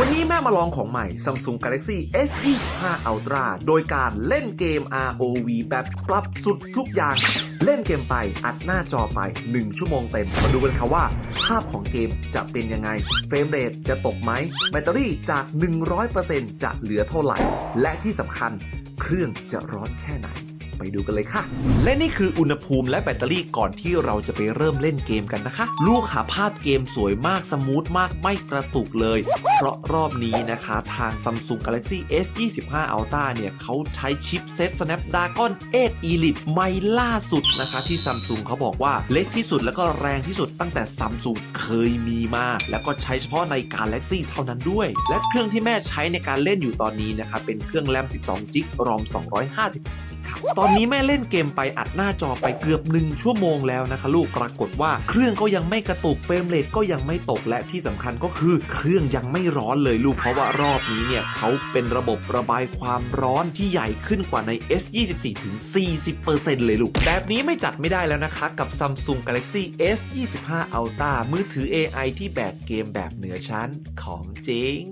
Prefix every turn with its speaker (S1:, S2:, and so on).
S1: วันนี้แม่มาลองของใหม่ Samsung Galaxy S25 Ultra โดยการเล่นเกม ROV แบบปรับสุดทุกอย่าง เล่นเกมไปอัดหน้าจอไป 1 ชั่วโมงเต็ม มาดูกันค่ะว่า ภาพของเกมจะเป็นยังไง เฟรมเรทจะตกไหม แบตเตอรี่จาก 100%จะเหลือเท่าไหร่ และที่สำคัญเครื่องจะร้อนแค่ไหน ไปดูกันเลยค่ะ และนี่คืออุณหภูมิและแบตเตอรี่ก่อนที่เราจะไปเริ่มเล่นเกมกันนะคะ ลูกหาภาพเกมสวยมากสมูทมากไม่กระตุกเลย เพราะรอบนี้นะคะทาง Samsung Galaxy S25 Ultra เนี่ยเขาใช้ชิปเซ็ต Snapdragon 8 Elite ใหม่ล่าสุดนะคะ ที่ Samsung เขาบอกว่าเล็กที่สุดแล้วก็แรงที่สุดตั้งแต่ Samsung เคยมีมา แล้วก็ใช้เฉพาะใน Galaxy เท่านั้นด้วย และเครื่องที่แม่ใช้ในการเล่นอยู่ตอนนี้นะคะเป็นเครื่องแรม 12จิกรอม 250จิกครับ ตอนนี้แม่เล่นเกมไปอัดหน้าจอไปเกือบ1ชั่วโมงแล้วนะคะลูกปรากฏว่าเครื่องก็ยังไม่กระตุกเฟรมเรทก็ยังไม่ตกและที่สำคัญก็คือ เครื่องยังไม่ร้อนเลยลูกเพราะว่ารอบนี้เนี่ยเขาเป็นระบบระบายความร้อนที่ใหญ่ขึ้นกว่าใน S24 ถึง 40%เลยลูก แบบนี้ไม่จัดไม่ได้แล้วนะคะกับ Samsung Galaxy S25 Ultra มือถือ AI ที่แบกเกมแบบเหนือชั้นของจริง